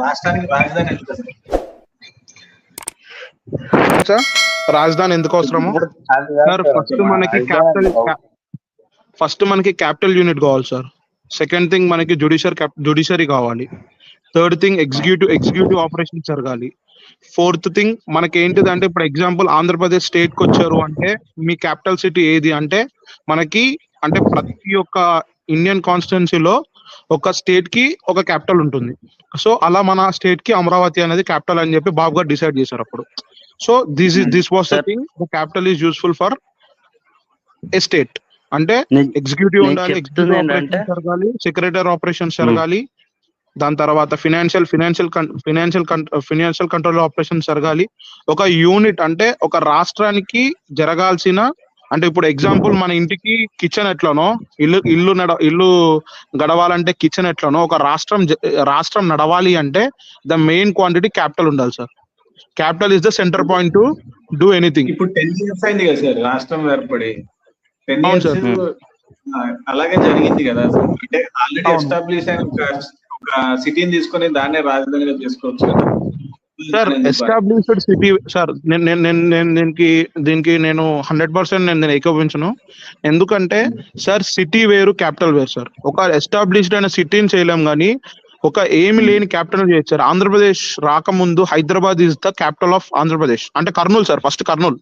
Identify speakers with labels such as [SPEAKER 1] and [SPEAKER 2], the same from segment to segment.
[SPEAKER 1] రాష్ట్రానికి రాజధాని ఎందుకు?
[SPEAKER 2] సార్ రాజధాని ఎందుకు అవసరము? సార్ ఫస్ట్ మనకి క్యాపిటల్ ఫస్ట్ మనకి క్యాపిటల్ యూనిట్ కావాలి సార్. సెకండ్ థింగ్ మనకి జుడిషియర్ జుడిషియరీ కావాలి. Third thing executive executive operation జరగాలి. ఫోర్త్ థింగ్ మనకి ఏంటిదంటే ఇప్పుడు ఎగ్జాంపుల్ ఆంధ్రప్రదేశ్ స్టేట్కి వచ్చారు అంటే మీ క్యాపిటల్ సిటీ ఏది అంటే మనకి అంటే ప్రతి ఒక్క ఇండియన్ కాన్స్టిట్యున్సీలో ఒక స్టేట్కి ఒక క్యాపిటల్ ఉంటుంది. సో అలా మన స్టేట్కి అమరావతి అనేది క్యాపిటల్ అని చెప్పి బాబు గారు డిసైడ్ చేశారు అప్పుడు. So this is this was the
[SPEAKER 3] Sir.
[SPEAKER 2] Thing the capital is useful for estate అంటే ఎగ్జిక్యూటివ్ ఉండాలి ఆపరేషన్ జరగాలి సెక్రటరీ ఆపరేషన్స్ జరగాలి. దాని తర్వాత financial financial financial financial control operations జరగాలి. ఒక యూనిట్ అంటే ఒక రాష్ట్రానికి జరగాల్సిన అంటే ఇప్పుడు ఎగ్జాంపుల్ మన ఇంటికి కిచెన్ ఎట్లనో ఇల్లు ఇల్లు నడ ఇల్లు గడవాలంటే కిచెన్ ఎట్లనో ఒక రాష్ట్రం రాష్ట్రం నడవాలి అంటే ద మెయిన్ క్వాంటిటీ క్యాపిటల్ ఉండాలి sir. Capital is the centre point to do anything
[SPEAKER 1] ఇప్పుడు టెన్ ఇయర్స్ అయింది కదా సార్ రాష్ట్రం ఏర్పడి. Ten years. అలాగే జరిగింది కదా సార్. అంటే ఆల్రెడీ. ఎస్టాబ్లిష్ అయిన ఒక ఒక సిటీని తీసుకొని దాన్నే రాజధానిగా చేసుకోవచ్చు కదా.
[SPEAKER 2] సార్? ఎస్టాబ్లిష్డ్ సిటీ సార్ నేను నేను దీనికి దీనికి నేను హండ్రెడ్ పర్సెంట్ నేను నేను ఏకోపించను ఎందుకంటే సార్ సిటీ వేరు క్యాపిటల్ వేరు సార్ ఒక ఎస్టాబ్లిష్డ్ అయిన సిటీని చేయలేం కానీ ఒక ఏమి లేని క్యాపిటల్ చేయొచ్చు సార్ ఆంధ్రప్రదేశ్ రాకముందు Hyderabad is the capital of Andhra Pradesh. అంటే కర్నూలు సార్ ఫస్ట్ కర్నూలు.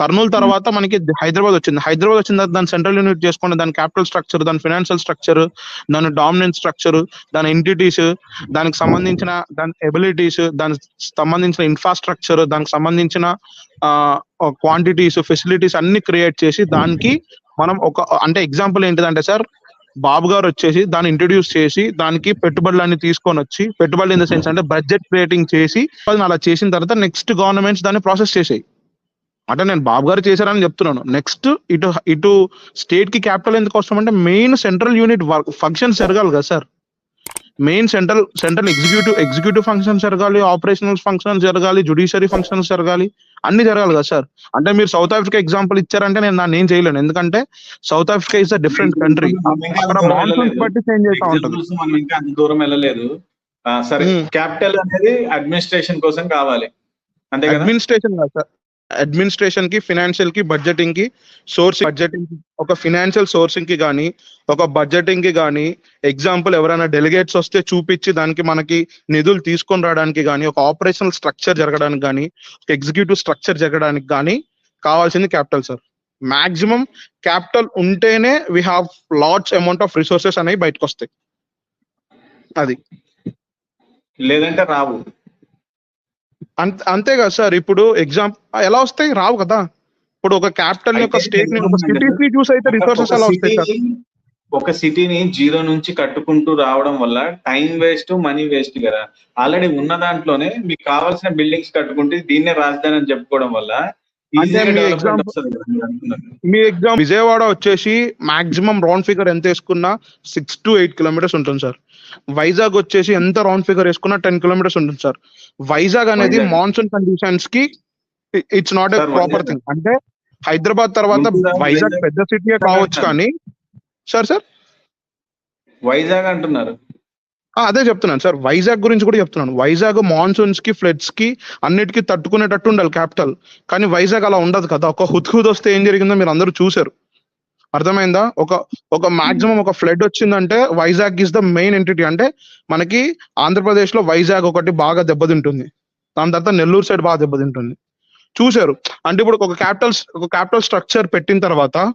[SPEAKER 2] కర్నూలు తర్వాత మనకి హైదరాబాద్ వచ్చింది. హైదరాబాద్ వచ్చిన తర్వాత దాని సెంట్రల్ యూనిట్ చేసుకుని దాని క్యాపిటల్ స్ట్రక్చర్ దాని ఫినాన్షియల్ స్ట్రక్చర్ దాని డామినెన్స్ స్ట్రక్చర్ దాని ఎంటిటీస్ దానికి సంబంధించిన దాని ఎబిలిటీస్ దానికి సంబంధించిన ఇన్ఫ్రాస్ట్రక్చర్ దానికి సంబంధించిన క్వాంటిటీస్ ఫెసిలిటీస్ అన్ని క్రియేట్ చేసి దానికి మనం ఒక అంటే ఎగ్జాంపుల్ ఏంటిదంటే సార్ బాబు గారు వచ్చేసి దాన్ని ఇంట్రడ్యూస్ చేసి దానికి పెట్టుబడులన్నీ తీసుకొని వచ్చి పెట్టుబడులు ఇన్ ద సెన్స్ అంటే బడ్జెట్ క్రియేటింగ్ చేసి వాళ్ళని అలా చేసిన తర్వాత నెక్స్ట్ గవర్నమెంట్స్ దాన్ని ప్రాసెస్ చేసాయి. అంటే నేను బాబు గారు చేశారని చెప్తున్నాను. నెక్స్ట్ ఇటు ఇటు స్టేట్కి క్యాపిటల్ ఎందుకు అవసరం అంటే మెయిన్ సెంట్రల్ యూనిట్ ఫంక్షన్స్ జరగాలి కదా sir main central central executive executive functions జరగాలి ఆపరేషనల్ ఫంక్షన్స్ జరగాలి జుడిషియరీ ఫంక్షన్స్ జరగాలి అన్ని జరగాలి కదా సార్ అంటే మీరు సౌత్ ఆఫ్రికా ఎగ్జాంపుల్ ఇచ్చారంటే నేను దాన్ని ఏం చేయలేను. ఎందుకంటే South Africa is a different country అక్కడ మాన్సూన్స్. బట్టి చేంజ్ అవుతా ఉంటది.
[SPEAKER 1] Examples మనం ఇంకా అంత దూరం వెళ్ళలేదు. సరే
[SPEAKER 2] Hmm.
[SPEAKER 1] క్యాపిటల్ అనేది అడ్మినిస్ట్రేషన్ కోసం కావాలి. అంతే
[SPEAKER 2] అడ్మినిస్ట్రేషన్ కాదు సార్ అడ్మినిస్ట్రేషన్కి ఫినాన్షియల్కి బడ్జెటింగ్కి సోర్స్ బడ్జెటింగ్ ఒక ఫినాన్షియల్ సోర్సింగ్కి కానీ ఒక బడ్జెటింగ్కి కానీ ఎగ్జాంపుల్ ఎవరైనా డెలిగేట్స్ వస్తే చూపించి దానికి మనకి నిధులు తీసుకొని రావడానికి కానీ ఒక ఆపరేషనల్ స్ట్రక్చర్ జరగడానికి కానీ ఒక ఎగ్జిక్యూటివ్ స్ట్రక్చర్ జరగడానికి కానీ కావాల్సింది క్యాపిటల్ సార్ మాక్సిమం క్యాపిటల్ ఉంటేనే we have large amount of resources అనేవి బయటకు వస్తాయి అది.
[SPEAKER 1] లేదంటే రావు.
[SPEAKER 2] అంత కదా సార్. ఇప్పుడు ఎగ్జామ్ ఎలా వస్తాయి? రావు కదా. ఇప్పుడు ఒక క్యాపిటల్
[SPEAKER 1] అయితే
[SPEAKER 2] స్టేట్ని ఒక సిటీస్ని చూస్ అయితే రిసోర్సెస్
[SPEAKER 1] ఒక
[SPEAKER 2] ఎలా వస్తాయి సార్?
[SPEAKER 1] ఒక సిటీని జీరో నుంచి కట్టుకుంటూ రావడం వల్ల టైం వేస్ట్ మనీ వేస్ట్ కదా. ఆల్రెడీ ఉన్న దాంట్లోనే మీకు కావాల్సిన బిల్డింగ్స్ కట్టుకుంటే దీన్నే రాజధాని అని చెప్పుకోవడం వల్ల
[SPEAKER 2] మీ ఎగ్జామ్ విజయవాడ వచ్చేసి మాక్సిమం రౌండ్ ఫిగర్ ఎంత వేసుకున్నా సిక్స్ టు ఎయిట్ కిలోమీటర్స్ ఉంటుంది సార్ వైజాగ్ వచ్చేసి ఎంత రౌండ్ ఫిగర్ వేసుకున్నా టెన్ కిలోమీటర్స్ ఉంటుంది సార్ వైజాగ్ అనేది. Monsoon కండిషన్స్కి it's not a proper. Thing అంటే హైదరాబాద్ తర్వాత వైజాగ్. పెద్ద సిటీ కావచ్చు కానీ సార్ సార్
[SPEAKER 1] వైజాగ్ అంటున్నారు
[SPEAKER 2] అదే చెప్తున్నాను సార్. వైజాగ్ గురించి కూడా చెప్తున్నాను. వైజాగ్ మాన్సూన్స్కి ఫ్లడ్స్కి అన్నిటికీ తట్టుకునేటట్టు ఉండాలి క్యాపిటల్. కానీ వైజాగ్ అలా ఉండదు కదా. ఒక హుద్హుద్ వస్తే ఏం జరిగిందో మీరు అందరూ చూసారు అర్థమైందా? ఒక ఒక మాక్సిమం ఒక ఫ్లడ్ వచ్చిందంటే Vizag is the main entity. అంటే మనకి ఆంధ్రప్రదేశ్లో వైజాగ్ ఒకటి బాగా దెబ్బతింటుంది. దాని తర్వాత నెల్లూరు సైడ్ బాగా దెబ్బతింటుంది. చూశారు. అంటే ఇప్పుడు ఒక క్యాపిటల్ ఒక క్యాపిటల్ స్ట్రక్చర్ పెట్టిన తర్వాత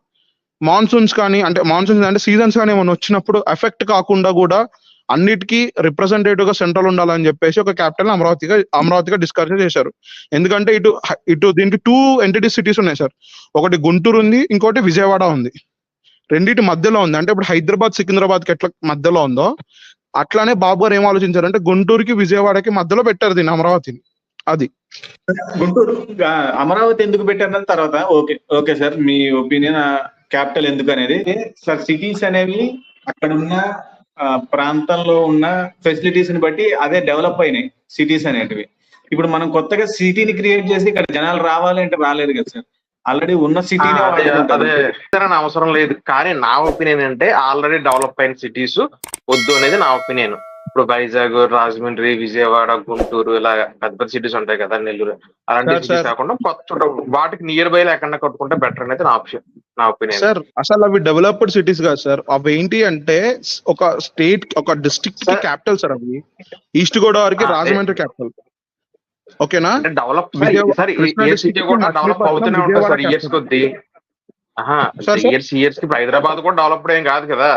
[SPEAKER 2] మాన్సూన్స్ కానీ అంటే మాన్సూన్స్ అంటే సీజన్స్ కానీ ఏమైనా వచ్చినప్పుడు ఎఫెక్ట్ కాకుండా కూడా అన్నిటికీ రిప్రజెంటేటివ్గా సెంట్రల్ ఉండాలని చెప్పేసి ఒక క్యాపిటల్ అమరావతిగా అమరావతిగా డిస్కస్ చేశారు. ఎందుకంటే ఇటు ఇటు దీనికి టూ ఎంటిటీ సిటీస్ ఉన్నాయి సార్. ఒకటి గుంటూరు ఉంది ఇంకోటి విజయవాడ ఉంది. రెండింటి మధ్యలో ఉంది. అంటే ఇప్పుడు హైదరాబాద్ సికింద్రాబాద్కి ఎట్లా మధ్యలో ఉందో అట్లానే బాబు గారు ఏం ఆలోచించారంటే గుంటూరుకి విజయవాడకి మధ్యలో పెట్టారు దీన్ని అమరావతిని. అది.
[SPEAKER 1] గుంటూరు అమరావతి ఎందుకు పెట్టారు తర్వాత. Okay okay sir. మీ ఒపీనియన్ క్యాపిటల్ ఎందుకు అనేది. సార్ సిటీస్ అనేవి అక్కడ ఉన్న ప్రాంతంలో ఉన్న ఫెసిలిటీస్ని బట్టి అదే డెవలప్ అయినాయి సిటీస్ అనేటివి. ఇప్పుడు మనం కొత్తగా సిటీని క్రియేట్ చేసి ఇక్కడ జనాలు రావాలి అంటే రాలేదు కదా సార్. ఆల్రెడీ ఉన్న సిటీనే
[SPEAKER 3] అదే అదే అని అవసరం లేదు. కానీ నా ఒపీనియన్ అంటే ఆల్రెడీ డెవలప్ అయిన సిటీస్ వద్దు అనేది నా ఒపీనియన్ ఇప్పుడు వైజాగ్ రాజమండ్రి విజయవాడ గుంటూరు ఇలా పెద్ద పెద్ద సిటీస్ ఉంటాయి కదా నెల్లూరు. అలాంటి సిటీస్. కాకుండా కొత్త వాటికి నియర్ బై లేకుండా కట్టుకుంటే బెటర్ అనేది నా ఆప్షన్ నా ఒపీనియన్
[SPEAKER 2] సార్ అసలు అవి డెవలప్డ్ సిటీస్ కాదు సార్ అవి ఏంటి అంటే ఒక స్టేట్ ఒక డిస్ట్రిక్ట్. క్యాపిటల్ సార్ అవి. ఈస్ట్ గోదావరికి రాజమండ్రి క్యాపిటల్ ఓకేనా
[SPEAKER 3] డెవలప్ సార్ డెవలప్ అవుతూనే ఉంటుంది సార్ ఇయర్స్. కొద్దీ. ఇయర్స్ ఇయర్స్కి ఇప్పుడు హైదరాబాద్ కూడా డెవలప్డ్ ఏం కాదు కదా.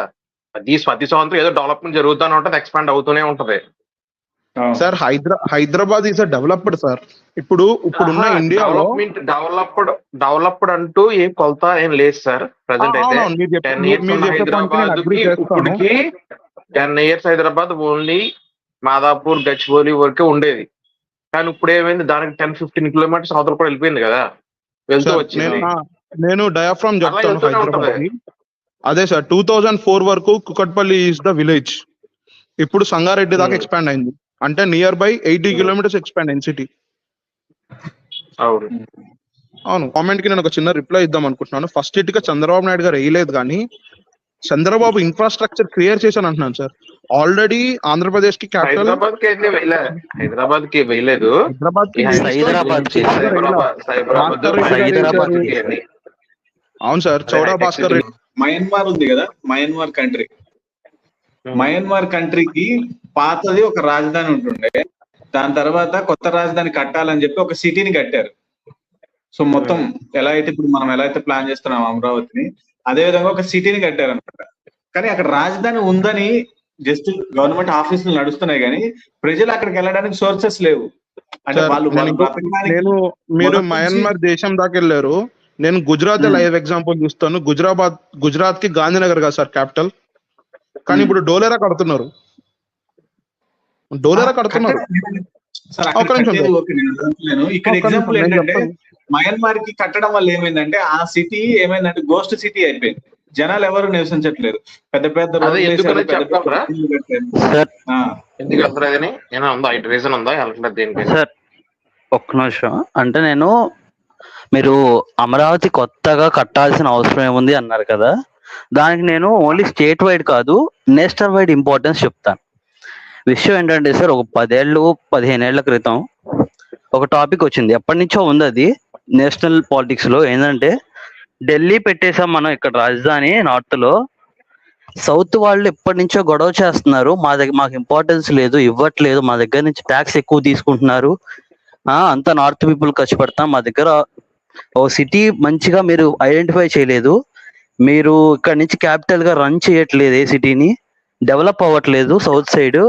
[SPEAKER 3] అది ప్రతి సంవత్సరం ఏదో డెవలప్మెంట్ జరుగుతూనే ఉంటది ఎక్స్పాండ్ అవుతూనే ఉంటది.
[SPEAKER 2] సార్ హైదరా హైదరాబాద్ ఈస్ డెవలప్డ్ సార్. ఇప్పుడు ఇప్పుడున్న ఇండియాలో
[SPEAKER 3] డెవలప్మెంట్ డెవలప్డ్ డెవలప్డ్ అంటూ ఏ కొలత ఏం లేదు సార్ ప్రజెంట్ అయితే. Ten years Hyderabad only Madhapur Gachibowli వరకే ఉండేది. కానీ ఇప్పుడు ఏమైంది? దానికి టెన్ ఫిఫ్టీన్ కిలోమీటర్స్ అవతల కూడా వెళ్ళిపోయింది కదా? వెళ్తూ వచ్చింది.
[SPEAKER 2] నేను డయాఫ్రామ్ చెప్తాను హైదరాబాద్. అదే సార్ టూ థౌజండ్ ఫోర్ వరకు కుకట్పల్లి ఈస్ ద విలేజ్ ఇప్పుడు సంగారెడ్డి దాకా
[SPEAKER 3] Hmm.
[SPEAKER 2] ఎక్స్పాండ్ అయింది. అంటే near by eighty kilometres expand అయింది సిటీ
[SPEAKER 3] అవును.
[SPEAKER 2] అవును. కామెంట్కి నేను ఒక చిన్న రిప్లై ఇద్దాం అనుకుంటున్నాను. ఫస్ట్ ఇట్గా చంద్రబాబు నాయుడు గారు వేయలేదు కానీ చంద్రబాబు ఇన్ఫ్రాస్ట్రక్చర్ క్లియర్ చేశాను అంటున్నాను సార్. ఆల్రెడీ ఆంధ్రప్రదేశ్కి క్యాపిటల్
[SPEAKER 3] హైదరాబాద్కి అయితే వేయలే హైదరాబాద్కి వేయలేదు
[SPEAKER 2] హైదరాబాద్. అవును సార్. చౌడా భాస్కర్ రెడ్డి
[SPEAKER 1] మయన్మార్ ఉంది కదా. మయన్మార్ కంట్రీ మయన్మార్ కంట్రీకి పాతది ఒక రాజధాని ఉంటుండే. దాని తర్వాత కొత్త రాజధాని కట్టాలని చెప్పి ఒక సిటీని కట్టారు. సో మొత్తం ఎలా అయితే ఇప్పుడు మనం ఎలా అయితే ప్లాన్ చేస్తున్నాం అమరావతిని అదే విధంగా ఒక సిటీని కట్టారు అనమాట కానీ అక్కడ రాజధాని ఉందని జస్ట్ గవర్నమెంట్ ఆఫీసులు నడుస్తున్నాయి కానీ ప్రజలు అక్కడికి వెళ్ళడానికి సోర్సెస్ లేవు. అంటే వాళ్ళు
[SPEAKER 2] నేను మీరు మయన్మార్ దేశం దాకా వెళ్ళారు. నేను గుజరాత్. లైవ్ ఎగ్జాంపుల్ చూస్తాను. గుజరాబాద్ గుజరాత్కి గాంధీనగర్ కదా సార్ క్యాపిటల్. కానీ. ఇప్పుడు డోలేరా కడుతున్నారు. డోలేరా కడుతున్నారు. ఒక్క నిమిషం.
[SPEAKER 1] ఇక్కడ ఎగ్జాంపుల్ ఏంటంటే. మయన్మార్కి కట్టడం వల్ల ఏమైందంటే ఆ సిటీ ఏమైందంటే గోస్ట్ సిటీ అయిపోయింది. జనాలు ఎవరు నివసించట్లేదు. పెద్ద పెద్ద
[SPEAKER 3] రీజన్ ఉందా?
[SPEAKER 4] సార్ ఒక్క నిమిషం. అంటే నేను మీరు అమరావతి కొత్తగా కట్టాల్సిన అవసరం ఏముంది అన్నారు కదా? దానికి నేను ఓన్లీ స్టేట్ వైడ్ కాదు నేషనల్ వైడ్ ఇంపార్టెన్స్ చెప్తాను. విషయం ఏంటంటే సార్ ఒక పదేళ్ళు పదిహేనేళ్ళ క్రితం ఒక టాపిక్ వచ్చింది. ఎప్పటి నుంచో ఉంది అది. నేషనల్ పాలిటిక్స్లో ఏంటంటే ఢిల్లీ పెట్టేసాం మనం ఇక్కడ రాజధాని నార్త్లో. సౌత్ వాళ్ళు ఎప్పటి నుంచో గొడవ చేస్తున్నారు. మా దగ్గర మాకు ఇంపార్టెన్స్ లేదు ఇవ్వట్లేదు. మా దగ్గర నుంచి ట్యాక్స్ ఎక్కువ తీసుకుంటున్నారు. అంత అంతా నార్త్ పీపుల్ ఖర్చు పెడతాం. మా దగ్గర ఓ సిటీ మంచిగా మీరు ఐడెంటిఫై చేయలేదు. మీరు ఇక్కడ నుంచి క్యాపిటల్గా రన్ చేయట్లేదు ఏ సిటీని డెవలప్ అవ్వట్లేదు సౌత్ సైడ్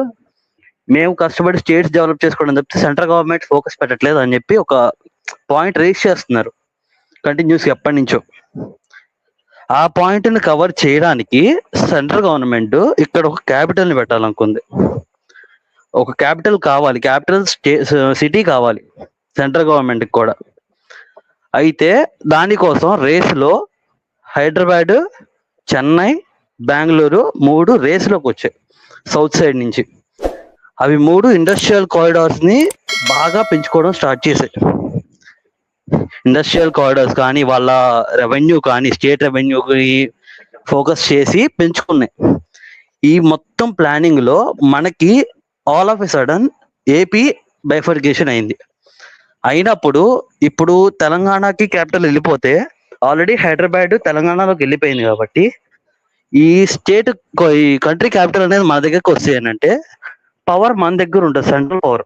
[SPEAKER 4] మేము కష్టపడి స్టేట్స్ డెవలప్ చేసుకోవడం తప్పితే సెంట్రల్ గవర్నమెంట్ ఫోకస్ పెట్టట్లేదు అని చెప్పి ఒక పాయింట్ రేస్ చేస్తున్నారు. కంటిన్యూస్ ఎప్పటి నుంచో. ఆ పాయింట్ని కవర్ చేయడానికి సెంట్రల్ గవర్నమెంట్ ఇక్కడ ఒక క్యాపిటల్ని పెట్టాలనుకుంది. ఒక క్యాపిటల్ కావాలి క్యాపిటల్ స్టే సిటీ కావాలి సెంట్రల్ గవర్నమెంట్ కూడా. అయితే దానికోసం రేస్లో హైదరాబాద్ చెన్నై బెంగళూరు మూడు రేసులోకి వచ్చాయి సౌత్ సైడ్ నుంచి. అవి మూడు ఇండస్ట్రియల్ కారిడార్స్ని బాగా పెంచుకోవడం స్టార్ట్ చేశాయి. ఇండస్ట్రియల్ కారిడార్స్ కానీ వాళ్ళ రెవెన్యూ కానీ స్టేట్ రెవెన్యూకి ఫోకస్ చేసి పెంచుకున్నాయి. ఈ మొత్తం ప్లానింగ్లో మనకి all of a sudden AP bifurcation అయింది. అయినప్పుడు ఇప్పుడు తెలంగాణకి క్యాపిటల్ వెళ్ళిపోతే ఆల్రెడీ హైదరాబాద్ తెలంగాణలోకి వెళ్ళిపోయింది కాబట్టి ఈ స్టేట్ ఈ కంట్రీ క్యాపిటల్ అనేది మన దగ్గరకు వస్తే ఏంటంటే పవర్ మన దగ్గర ఉంటుంది సెంట్రల్ పవర్.